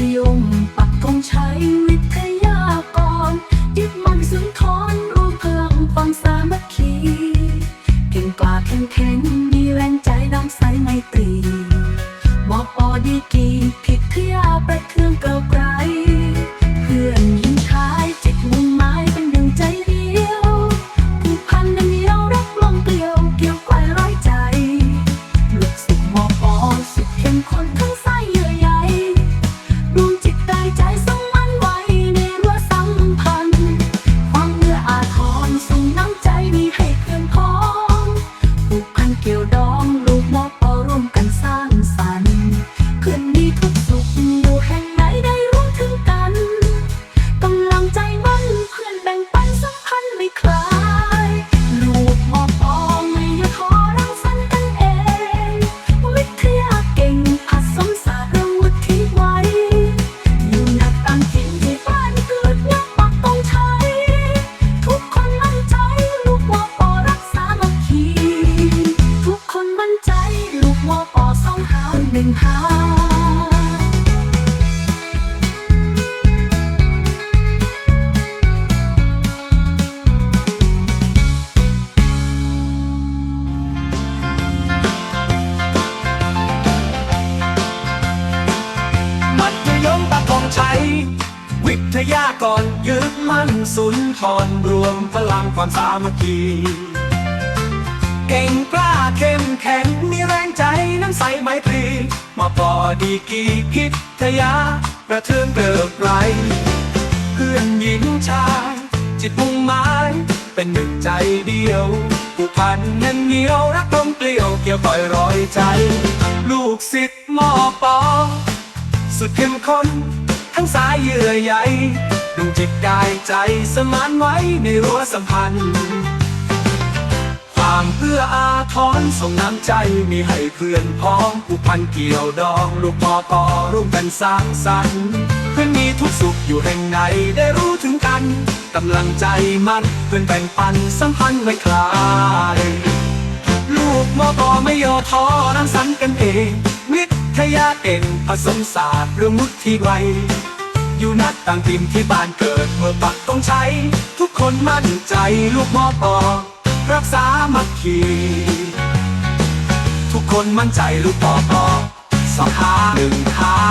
ขยมปักธงใชัย ดึงหาวิทยากรยึดมั่นสุนทรรวมพลังความสามัคคี ปอดีกีพิทยาประเทืองเกลิกไรเพื่อนหญิงชาย จิตมุ่งหมายเป็นหนึ่งใจเดียวผูกพันแน่นเหนียวรักตรงเกลียวเกี่ยวต่อยรอยใจ ลูกศิษย์มอปอสุดเข้มข้นทั้งสายเยื่อใยดวงจิตกายใจสมานไว้ในรั้วสัมพันธ์ามเพื่ออาทรส่งน้ำใจมีให้เพื่อนพ้องผู้พันเกี่ยวดองลูกปอปอร่วมกันสร้างสรรค์เพื่อนมีทุกสุขอยู่แห่งไหนได้รู้ถึงกันกำลังใจมันเพื่อนแบ่งปันสัมพันธ์ไม่คลายลูกมอปอไม่ย่อท้อรังสรรค์กันเองวิทยาเก่งผสมศาสตร์เรื่องมุทิไวอยู่นัดต่างทีมที่บ้านเกิดเมื่อปักต้องใช้ ทุกคนมั่นใจลูกมอปอ รักษามัคคีทุกคนมั่นใจลูกปอปอสองขาหนึ่งขา